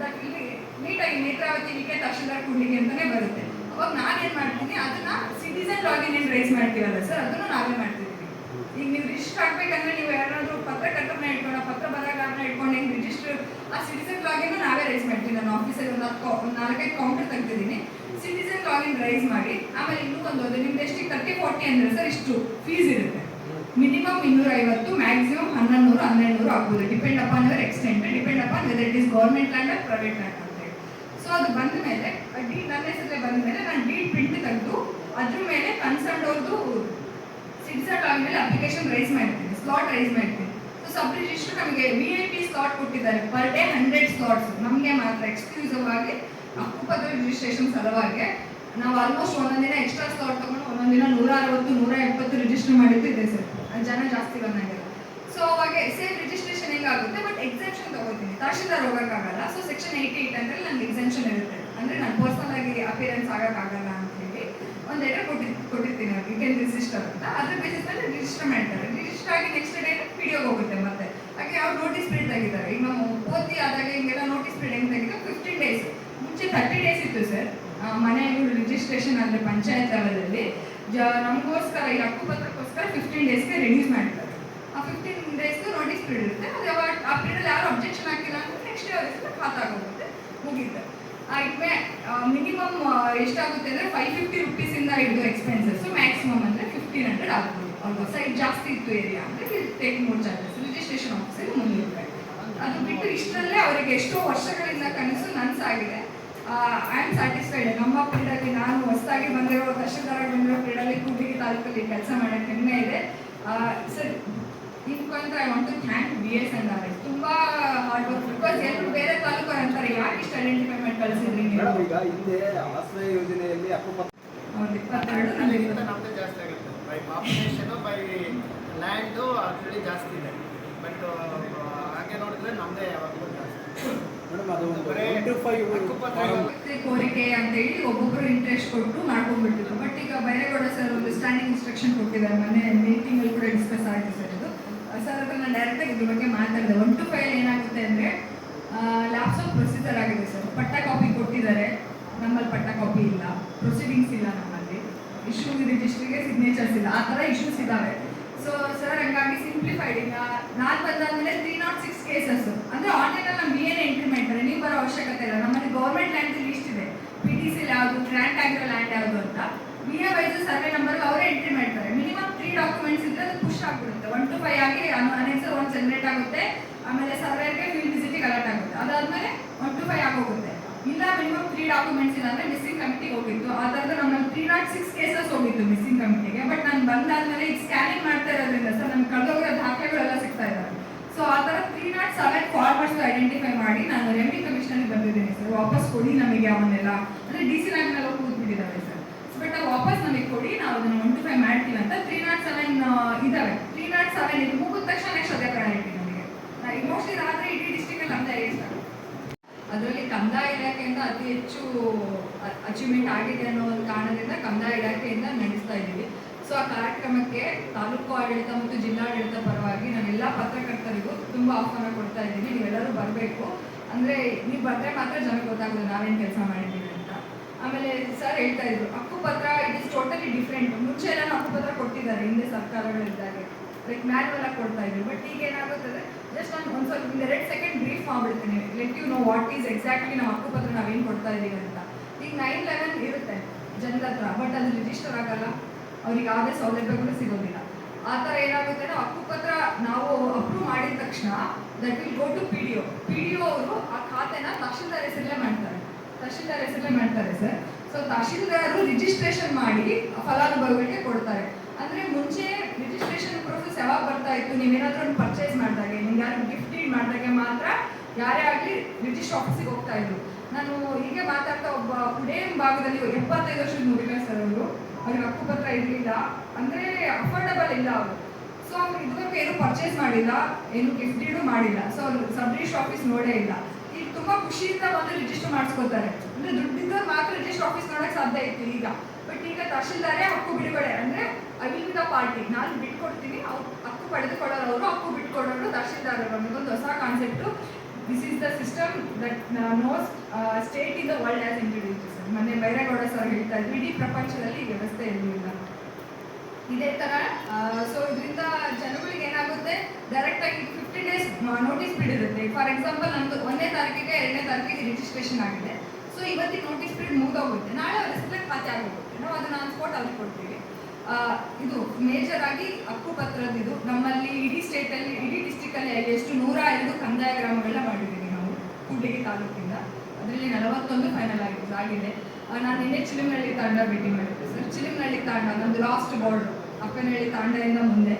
Speaker 4: ಬಟ್ ಇಲ್ಲಿ ನೀಟಾಗಿ ನೇತ್ರಾವತಿ ವಿಕೆ ತಹಶೀಲ್ದಾರ್ ಕುಂಡಿಗೆ ಅಂತಲೇ ಬರುತ್ತೆ. ಅವಾಗ ನಾನೇನು ಮಾಡ್ತೀನಿ, ಅದನ್ನ ಸಿಟಿಸನ್ ಲಾಗಿನ್ ಏನು ರೈಸ್ ಮಾಡ್ತೀವಲ್ಲ ಸರ್ ಅದನ್ನು ನಾವೇ ಮಾಡ್ತಿದ್ದೀವಿ ಈಗ ನೀವು ರಿಜಿಸ್ಟರ್ ಆಗ್ಬೇಕಂದ್ರೆ ನೀವು ಯಾರಾದ್ರೂ ಪತ್ರಕರ್ತರನ್ನ ಇಟ್ಕೊಂಡು ಪತ್ರ ಬರಗಾರನ ಇಟ್ಕೊಂಡು ಹೆಂಗೆ ರಿಜಿಸ್ಟರ್ ಆ ಸಿಟಿಸನ್ ಲಾಗಿನ್ ನಾವೇ ರೈಸ್ ಮಾಡ್ತೀವಿ. ನಾನು ಆಫೀಸಲ್ಲಿ ಒಂದು ಹತ್ತು ನಾಲ್ಕೈದು ಕೌಂಟರ್ ತೆಗ್ದಿದ್ದೀನಿ. ಸಿಟಿಸನ್ ಲಾಗಿನ್ ರೈಸ್ ಮಾಡಿ, ಆಮೇಲೆ ಇನ್ನೂ ಒಂದು ನಿಮ್ದು ಎಷ್ಟು ತರ್ಟಿ ಫೋರ್ಟಿ ಅಂದರೆ ಸರ್ ಇಷ್ಟು ಫೀಸ್ ಇರುತ್ತೆ. ಮಿನಿಮಮ್ ಇನ್ನೂರ ಐವತ್ತು ಮ್ಯಾಕ್ಸಿಮಮ್ ಹನ್ನೊಂದು ನೂರು ಹನ್ನೆರಡು ನೂರು ಆಗ್ಬೋದು. Depend upon your extent depend upon whether it is government land or private land ಅಂತ ಸೊ ಅದು ಬಂದ ಮೇಲೆ ಡೀಟ್ ನನ್ನ ಹೆಸರಲ್ಲೇ ಬಂದ ಮೇಲೆ ನಾನು ಡೀಡ್ ಪ್ರಿಂಟ್ ತೆಗೆದು, ಅದ್ರ ಮೇಲೆ ಕನ್ಸರ್ಟ್ ಅವ್ರದ್ದು ಸಿಟಿಸನ್ ಆದ್ಮೇಲೆ ಅಪ್ಲಿಕೇಶನ್ ರೈಸ್ ಮಾಡ್ತೀನಿ ಸ್ಲಾಟ್ ರೈಸ್ ಮಾಡ್ತೀನಿ. ಸೊ ಸಬ್ ರಿಜಿಸ್ಟರ್ ನಮಗೆ ವಿ ಐ ಪಿ ಸ್ಲಾಟ್ ಕೊಟ್ಟಿದ್ದಾರೆ. ಪರ್ ಡೇ ಹಂಡ್ರೆಡ್ ಸ್ಲಾಟ್ಸ್ ನಮಗೆ ಮಾತ್ರ ಎಕ್ಸ್ಕ್ಲೂಸಿವ್ ಆಗಿ ಹಕ್ಕುಪತ್ರ ರಿಜಿಸ್ಟ್ರೇಷನ್ ಸಲುವಾಗಿ ನಾವು ಆಲ್ಮೋಸ್ಟ್ ಒಂದೊಂದಿನ ಎಕ್ಸ್ಟ್ರಾ ಸ್ಲಾಟ್ ತಗೊಂಡು ಒಂದೊಂದಿನ ನೂರ ಅರವತ್ತು ನೂರ ಎಪ್ಪತ್ತು ರಿಜಿಸ್ಟರ್ ಮಾಡಿದ್ದು ಇದೆ ಸರ್. ಜನ ಜಾಸ್ತಿ ಬಂದಂಗೆಲ್ಲ ಸೊ ಅವಾಗ ಸೇಮ್ ರಿಜಿಸ್ಟ್ರೇಷನ್ ಹೆಂಗಾಗುತ್ತೆ? ಬಟ್ ಎಕ್ಸೆಪ್ಷನ್ ತಗೋತೀನಿ ತಹಶೀಲ್ದಾರ್ ಹೋಗೋಕ್ಕಾಗಲ್ಲ. ಸೊ ಸೆಕ್ಷನ್ ಏಯ್ಟಿ ಏಯ್ಟ್ ಅಂದ್ರೆ ನಂಗೆ ಎಕ್ಸೆಂಪ್ಷನ್ ಇರುತ್ತೆ. ಅಂದ್ರೆ ನಾನು ಪರ್ಸನಲ್ ಆಗಿ ಅಪಿಯರೆನ್ಸ್ ಆಗೋಕ್ಕಾಗಲ್ಲ ಅಂತ ಹೇಳಿ ಒಂದು ಲೆಟರ್ ಕೊಟ್ಟಿ, ಕೊಟ್ಟಿರ್ತೀನಿ ಅವ್ರಿಗೆ. ಕೆನ್ ರಿಜಿಸ್ಟರ್ ಅಂತ. ಅದ್ರ ಬೇಸಿಸ್ ಮೇಲೆ ರಿಜಿಸ್ಟರ್ ಮಾಡ್ತಾರೆ. ರಿಜಿಸ್ಟರ್ ಆಗಿ ನೆಕ್ಸ್ಟ್ ಡೇ ಪಿಡಿಯೋಗೆ ಹೋಗುತ್ತೆ ಮತ್ತೆ. ಹಾಗೆ ಅವ್ರು ನೋಟಿಸ್ ಪೀರಿಯಡ್ ತೆಗಿತಾರೆ. ಈಗ ನಾವು ಓದಿ ಆದಾಗ ಹಿಂಗೆಲ್ಲ ನೋಟಿಸ್ ಪೀರಿಯಡ್ ಹೆಂಗ್ ತೆಗಿತಾರೆ ಫಿಫ್ಟೀನ್ ಡೇಸ್ ಮುಂಚೆ ತರ್ಟಿ ಡೇಸ್ ಇತ್ತು ಸರ್. ಮನೆಗಳು ರಿಜಿಸ್ಟ್ರೇಷನ್ ಅಂದರೆ ಪಂಚಾಯತ್ ಲೆವೆಲಲ್ಲಿ ನಮಗೋಸ್ಕರ, ಈ ಹಕ್ಕುಪತ್ರಕ್ಕೋಸ್ಕರ ಫಿಫ್ಟೀನ್ ಡೇಸ್ಗೆ ರಿಡ್ಯೂಸ್ ಮಾಡ್ತಾರೆ. ಆ ಫಿಫ್ಟೀನ್ ಡೇಸ್ಗೆ ನೋಟಿಸ್ ಪೀರಿಯಡ್ ಇರುತ್ತೆ. ಅದು ಯಾವಾಗ ಆ ಪೀರಿಯಡ್ ಯಾರು ಅಬ್ಜೆಕ್ಷನ್ ಹಾಕಿಲ್ಲ ಅಂದರೆ ನೆಕ್ಸ್ಟ್ ಅವ್ರ ಖಾತಾಗೋಗುತ್ತೆ. ಮುಗೀತು. ಇದ್ಮೇ ಮಿನಿಮಮ್ ಎಷ್ಟಾಗುತ್ತೆ ಅಂದರೆ ಫೈವ್ ಫಿಫ್ಟಿ ರುಪೀಸಿಂದ ಹಿಡಿದು ಎಕ್ಸ್ಪೆನ್ಸಸ್ ಮ್ಯಾಕ್ಸಿಮಮ್ ಅಂದರೆ ಫಿಫ್ಟೀನ್ ಹಂಡ್ರೆಡ್ ಆಗ್ಬೋದು ಅಲ್ವಾ ಸೈಡ್ ಜಾಸ್ತಿ ಇತ್ತು ಏರಿಯಾ ಅಂದರೆ ಟೇಕ್ ಮೋರ್ ಚಾರ್ಜಸ್ ರಿಜಿಸ್ಟ್ರೇಷನ್ ಆಫೀಸಲ್ಲಿ ಮುನ್ನೂರು ರೂಪಾಯಿ. ಅದು ಬಿಟ್ಟು ಇಷ್ಟರಲ್ಲೇ ಅವರಿಗೆ ಎಷ್ಟೋ ವರ್ಷಗಳಿಂದ ಕನಸು ನನ್ಸಾಗಿದೆ. ಐ ಆಮ್ ಸ್ಯಾಟಿಸ್ಫೈಡ್ ನಮ್ಮ ಫೀಲ್ಡಲ್ಲಿ ನಾನು ಹೊಸದಾಗಿ ಬಂದಿರೋ ತಹಶೀಲ್ದಾರ್ ಬಂದಿರೋ ಫೀಲ್ಡಲ್ಲಿ ಕೂಡಿಗೆ ತಾಲೂಕಲ್ಲಿ ಕೆಲಸ ಮಾಡೋಕ್ಕೆ ಹೆಮ್ಮೆ ಇದೆ. ಸರ್ ಈ ಮುಖಾಂತರ I want to thank B S N R S ತುಂಬಾ ಹಾರ್ಡ್ ವರ್ಕ್ ಬಿಕಾಸ್ ಎಲ್ಲರೂ ಬೇರೆ ತಾಲೂಕು ಅಂತಾರೆ ಯಾಕೆ ಇಷ್ಟು ಐಡೆಂಟಿಫೈ ಮಾಡಿ ಕಳಿಸಿದ್ರಿ ನೀವು?
Speaker 6: ಈಗ ಹಿಂದೆ ಆಶ್ರಯ ಯೋಜನೆಯಲ್ಲಿ
Speaker 4: ಒಂದು ಇಪ್ಪತ್ತೆರಡು
Speaker 7: ಜಾಸ್ತಿ ಆಗುತ್ತೆ. By population by land already ಜಾಸ್ತಿ ಇದೆ. ಬಟ್ ಹಾಗೆ ನೋಡಿದ್ರೆ ನಮ್ಮದೇ ಯಾವಾಗಲೂ ಜಾಸ್ತಿ.
Speaker 4: ಕೋರಿಕೆ ಅಂತ ಹೇಳಿ ಒಬ್ಬೊಬ್ರು ಇಂಟ್ರೆಸ್ಟ್ ಕೊಟ್ಟು ಮಾಡ್ಕೊಂಡ್ಬಿಟ್ಟಿದ್ರು. ಬಟ್ ಈಗ ಬೈರೇಗೌಡ ಸರ್ ಒಂದು ಸ್ಟ್ಯಾಂಡಿಂಗ್ ಇನ್ಸ್ಟ್ರಕ್ಷನ್ ಕೊಟ್ಟಿದ್ದಾರೆ. ಮೊನ್ನೆ ಮೀಟಿಂಗ್ ಅಲ್ಲಿ ಕೂಡ ಡಿಸ್ಕಸ್ ಆಗಿದೆ ಸರ್ ಇದು. ಸರ್ ಹತ್ರ ನಾನು ಡೈರೆಕ್ಟ್ ಇದ್ರ ಬಗ್ಗೆ ಮಾತಾಡಿದೆ. ಒನ್ ಟು ಫೈವ್ ಏನಾಗುತ್ತೆ ಅಂದ್ರೆ ಲ್ಯಾಬ್ಸ್ ಆಫ್ ಪ್ರೊಸೀಜರ್ ಆಗಿದೆ ಸರ್ ಪಟ್ಟ ಕಾಪಿ ಕೊಟ್ಟಿದ್ದಾರೆ. ನಮ್ಮಲ್ಲಿ ಪಟ್ಟ ಕಾಪಿ ಇಲ್ಲ. ಪ್ರೊಸೀಡಿಂಗ್ಸ್ ಇಲ್ಲ ನಮ್ಮಲ್ಲಿ. ಇಶ್ಯೂ ರಿಜಿಸ್ಟ್ರಿಗೆ ಸಿಗ್ನೇಚರ್ಸ್ ಇಲ್ಲ. ಆ ಥರ ಇಶ್ಯೂಸ್ ಇದ್ದಾವೆ ಸೊ ಸರ್ ಹಂಗಾಗಿ ಸಿಂಪ್ಲಿಫೈಡ್ ಈಗ ನಾನು ಬಂದಾದ್ಮೇಲೆ ತ್ರೀ ನಾಟ್ ಸಿಕ್ಸ್ ಕೇಸಸ್ ಅಂದ್ರೆ ಆನ್ಲೈನ್ ಅಲ್ಲಿ ನಮ್ಗೆ ಏನೇ ಎಂಟ್ರಿ ಮಾಡ್ತಾರೆ ನೀವು ಬರೋ ಅವಶ್ಯಕತೆ ಇಲ್ಲ. ನಮ್ಮಲ್ಲಿ ಗೌರ್ಮೆಂಟ್ ಲ್ಯಾಂಡ್ ಲಿಸ್ಟ್ ಇದೆ. ಪಿ ಟಿ ಸಿ ಯಾವುದು ಗ್ರ್ಯಾಂಟ್ ಆಗಿರೋ ಲ್ಯಾಂಡ್ ಯಾವುದು ಅಂತ. B A wise survey number ಅವರೇ ಎಂಟ್ರಿ ಮಾಡ್ತಾರೆ. ಮಿನಿಮಮ್ ತ್ರೀ ಡಾಕ್ಯುಮೆಂಟ್ಸ್ ಇದ್ರೆ ಅದು ಪುಷ್ ಆಗ್ಬಿಡುತ್ತೆ. ಒನ್ ಟು ಫೈವ್ ಆಗಿ ಅನೆಕ್ಸರ್ ಒಂದು ಜನರೇಟ್ ಆಗುತ್ತೆ. ಆಮೇಲೆ ಸರ್ವೇಗೆ ಫೀಲ್ಡ್ ವಿಸಿಟಿಗೆ ಅಲರ್ಟ್ ಆಗುತ್ತೆ. ಅದಾದ್ಮೇಲೆ ಒನ್ ಟು ಫೈವ್ ಆಗೋಗುತ್ತೆ. ಇಲ್ಲ ಮಿನಿಮಮ್ ತ್ರೀ ಡಾಕ್ಯುಮೆಂಟ್ಸ್ ಇಲ್ಲ ಅಂದ್ರೆ ಮಿಸ್ಸಿಂಗ್ ಕಮಿಟಿಗೆ ಹೋಗಿತ್ತು ಥರದ ನಮ್ಮಲ್ಲಿ ತ್ರೀ ನಾಟ್ ಸಿಕ್ಸ್ ಕೇಸಸ್ ಹೋಗಿತ್ತು ಮಿಸ್ಸಿಂಗ್ ಕಮಿಟಿಗೆ ಬಟ್ ನಾನು ಬಂದಾದ್ಮೇಲೆ ಈಗ ಸ್ಕ್ಯಾನಿಂಗ್ ಮಾಡ್ತಾ ಇರೋದ್ರಿಂದ ಸರ್ ನಮ್ಗೆ ಕಳೆದೋಗಿರೋ ದಾಖಲೆಗಳೆಲ್ಲ ಸಿಗ್ತಾ ಆ ತ್ರೀ ಫಾರ್ಮರ್ಸ್ ಐಡೆಂಟಿಫೈ ಮಾಡಿ ನಾನು ರೆವಿನ್ಯೂ ಕಮಿಷನಲ್ಲಿ ಬಂದಿದ್ದೀನಿ ಸರ್ ವಾಪಸ್ ಕೊಡಿ ನಮಗೆ ಅವನ್ನೆಲ್ಲ. ಅಂದ್ರೆ ಡಿ ಸಿ ಲ್ಯಾಂಡ್ನೆಲ್ಲ ಕೂತ್ಬಿಟ್ಟಿದ್ದಾವೆ ಸರ್ ಬಟ್ ವಾಪಸ್ ನಮಗೆ ಕೊಡಿ, ನಾವು ಅದನ್ನ ಫೈವ್ ಮಾಡ್ತೀವಿ ಅಂತ ತ್ರೀ ನಾಟ್ ಸೆವೆನ್ ಇದಾವೆ. ತ್ರೀ ನಾಟ್ ಸೆವೆನ್ ಇದು ಮುಗಿದ ತಕ್ಷಣ ನೆಕ್ಸ್ಟ್ ಅದೇ ಪ್ರಯಾರಿಟಿ ನಮಗೆ ಮೋಸ್ಟ್ಲಿ ಆದರೆ ಇಡೀ ಡಿಸ್ಟಿಕಲ್ಲಿ ನಮ್ದೇ ಇದೆ ಸರ್ ಅದರಲ್ಲಿ ಕಂದಾಯ ಇಲಾಖೆಯಿಂದ ಅತಿ ಹೆಚ್ಚು ಅಚೀವ್ಮೆಂಟ್ ಆಗಿದೆ ಅನ್ನೋ ಒಂದು ಕಾರಣದಿಂದ ಕಂದಾಯ ಇಲಾಖೆಯಿಂದ ನಡೆಸ್ತಾ ಇದ್ದೀವಿ. ಸೊ ಆ ಕಾರ್ಯಕ್ರಮಕ್ಕೆ ತಾಲೂಕು ಆಡಳಿತ ಮತ್ತು ಜಿಲ್ಲಾಡಳಿತ ಪರವಾಗಿ ಎಲ್ಲ ಪತ್ರಕರ್ತರಿಗೂ ತುಂಬ ಆಹ್ವಾನ ಕೊಡ್ತಾ ಇದ್ದೀನಿ. ನೀವೆಲ್ಲರೂ ಬರಬೇಕು. ಅಂದರೆ ನೀವು ಬಂದರೆ ಮಾತ್ರ ಜನಕ್ಕೆ ಗೊತ್ತಾಗೋದು ನಾವೇನು ಕೆಲಸ ಮಾಡಿದ್ದೀವಿ ಅಂತ. ಆಮೇಲೆ ಸರ್ ಹೇಳ್ತಾ ಇದ್ರು ಹಕ್ಕುಪತ್ರ ಇಟ್ ಇಸ್ ಟೋಟಲಿ ಡಿಫ್ರೆಂಟ್. ಮುಂಚೆ ಎಲ್ಲ ಹಕ್ಕುಪತ್ರ ಕೊಟ್ಟಿದ್ದಾರೆ, ಹಿಂದೆ ಸರ್ಕಾರಗಳಿದ್ದಾಗೆ ಲೈಕ್ ಮ್ಯಾನ್ಯಲ್ ಆಗಿ ಕೊಡ್ತಾ ಇದ್ರು. ಬಟ್ ಈಗ ಏನಾಗುತ್ತದೆ ಜಸ್ಟ್ ನಾನು ಒಂದು ಸ್ವಲ್ಪ ಒಂದು ಎರಡು ಸೆಕೆಂಡ್ ಬ್ರೀಫ್ ಮಾಡ್ಬಿಡ್ತೀನಿ. Let you know what is exactly ನಾವು ಹಕ್ಕುಪತ್ರ ನಾವೇನು ಕೊಡ್ತಾ ಇದ್ದೀವಿ ಅಂತ. ಈಗ ನೈನ್ ಲೆವೆನ್ ಇರುತ್ತೆ ಜನರ ಹತ್ರ ಬಟ್ ಅದು ರಿಜಿಸ್ಟರ್ ಆಗಲ್ಲ. ಅವ್ರಿಗೆ ಯಾವುದೇ ಸೌಲಭ್ಯಗಳು ಸಿಗೋದಿಲ್ಲ. ಆ ಥರ ಏನಾಗುತ್ತೆ ನಾವು ಹಕ್ಕುಪತ್ರ ನಾವು ಅಪ್ರೂವ್ ಮಾಡಿದ ತಕ್ಷಣ that will go to P D O P D O ಅವರು ಆ ಖಾತೆನ ತಹಶೀಲ್ದಾರ್ ಹೆಸರಲ್ಲೇ ಮಾಡ್ತಾರೆ. ತಹಶೀಲ್ದಾರ್ ಹೆಸರಲ್ಲೇ ಮಾಡ್ತಾರೆ ಸರ್. ಸೊ ತಹಶೀಲ್ದಾರರು ರಿಜಿಸ್ಟ್ರೇಷನ್ ಮಾಡಿ ಫಲಾನುಭವಿಗಳಿಗೆ ಕೊಡ್ತಾರೆ. ಅಂದ್ರೆ ಮುಂಚೆ ರಿಜಿಸ್ಟ್ರೇಷನ್ ಪ್ರೋಸೆಸ್ ಯಾವಾಗ ಬರ್ತಾ ಇತ್ತು? ನೀವೇನಾದರೂ ಒಂದು ಪರ್ಚೇಸ್ ಮಾಡಿದಾಗ, ನಿಮ್ಗೆ ಯಾರು ಗಿಫ್ಟ್ ಮಾಡಿದಾಗೆ ಮಾತ್ರ ಯಾರೇ ಆಗಲಿ ರಿಜಿಸ್ಟರ್ ಆಫೀಸಿಗೆ ಹೋಗ್ತಾ ಇದ್ರು. ನಾನು ಹೀಗೆ ಮಾತಾಡ್ತಾ ಒಬ್ಬ ಕುಡೇನ್ ಭಾಗದಲ್ಲಿ ಎಪ್ಪತ್ತೈದು ವರ್ಷದ ಮುಗಿದ ಸರ್ ಅವರು. ಅವ್ರಿಗೆ ಹಕ್ಕುಪತ್ರ ಇರಲಿಲ್ಲ. ಅಂದರೆ ಅಫೋರ್ಡಬಲ್ ಇಲ್ಲ ಅವರು. ಸೊ ಅವ್ರು ಇದುವರೆಗೂ ಏನು ಪರ್ಚೇಸ್ ಮಾಡಿಲ್ಲ, ಏನು ಗಿಫ್ಟ್ ಮಾಡಿಲ್ಲ. ಸೊ ಅವ್ರು ಸಬ್ ರಿಜಿಸ್ಟರ್ ಆಫೀಸ್ ನೋಡೇ ಇಲ್ಲ. ಈಗ ತುಂಬ ಖುಷಿಯಿಂದ ಬಂದು ರಿಜಿಸ್ಟರ್ ಮಾಡಿಸ್ಕೋತಾರೆ ಅಂದರೆ ದುಡ್ಡಿದ್ದವ್ರು ಮಾತ್ರ ರಿಜಿಸ್ಟರ್ ಆಫೀಸ್ ನೋಡೋಕ್ಕೆ ಸಾಧ್ಯ ಇತ್ತು ಈಗ. ಬಟ್ ಈಗ ತಹಶೀಲ್ದಾರೇ ಹಕ್ಕು ಬಿಡುಗಡೆ. ಅಂದರೆ ಅಲ್ಲಿಂದ ಪಾರ್ಟಿ ನಾನು ಬಿಟ್ಕೊಡ್ತೀನಿ. ಅವ್ರು ಹಕ್ಕು ಪಡೆದುಕೊಳ್ಳೋರು ಅವರು, ಹಕ್ಕು ಬಿಟ್ಕೊಡೋರು ತಹಶೀಲ್ದಾರರು. ಅನ್ನೋದೊಂದು ಹೊಸ concept this is the system that no state in the world has introduce ಮೊನ್ನೆ ಬೈರೇಗೌಡ ಸರ್ ಹೇಳ್ತಾ ಇದ್ರು ಇಡೀ ಪ್ರಪಂಚದಲ್ಲಿ ವ್ಯವಸ್ಥೆ ಇರಲಿಲ್ಲ ಇದೇ ಥರ ಸೊ ಇದರಿಂದ ಜನಗಳಿಗೆ ಏನಾಗುತ್ತೆ? ಡೈರೆಕ್ಟ್ ಆಗಿ ಫಿಫ್ಟಿ ಡೇಸ್ ನೋಟಿಸ್ ಬಿಡಿರುತ್ತೆ ಫಾರ್ ಎಕ್ಸಾಂಪಲ್ ನಮ್ದು ಒಂದನೇ ತಾರೀಕಿಗೆ ಎರಡನೇ ತಾರೀಕಿಗೆ ರಿಜಿಸ್ಟ್ರೇಷನ್ ಆಗಿದೆ. ಸೊ ಇವತ್ತಿಗೆ ನೋಟಿಸ್ ಪೀರಿಯಡ್ ಮುಗಿದೋಗುತ್ತೆ. ನಾಳೆ ಅವ್ರ ಹೆಸರಲ್ಲಿ ಖಾತೆ ಆಗೋಗುತ್ತೆ ನಾವು ಅದನ್ನ ಸ್ಪಾಟ್ ಅವ್ರಿಗೆ ಕೊಡ್ತೀವಿ. ಇದು ಮೇಜರ್ ಆಗಿ ಹಕ್ಕುಪತ್ರದ ಇದು. ನಮ್ಮಲ್ಲಿ ಇಡೀ ಸ್ಟೇಟಲ್ಲಿ ಇಡೀ ಡಿಸ್ಟಿಕಲ್ಲಿ ಎಷ್ಟು ನೂರ ಎರಡು ಕಂದಾಯ ಗ್ರಾಮಗಳನ್ನ ಮಾಡಿದ್ದೀವಿ ನಾವು ಕೂಡ್ಲಿಗಿ ತಾಲೂಕಿಂದ. ಅದರಲ್ಲಿ ನಲವತ್ತೊಂದು ಫೈನಲ್ ಆಗಿದೆ. ಆಗಿದೆ ನಾನು ನಿನ್ನೆ ಚಿಲಿಮನಹಳ್ಳಿ ತಾಂಡ ಭೇಟಿ ಮಾಡಿದ್ದೆ ಸರ್. ಚಿಲಿಮನಹಳ್ಳಿ ತಾಂಡ, ನಮ್ದು ಲಾಸ್ಟ್ ಬಾರ್ಡ್ ಅಪ್ಪನಹಳ್ಳಿ ತಾಂಡದಿಂದ ಮುಂದೆ.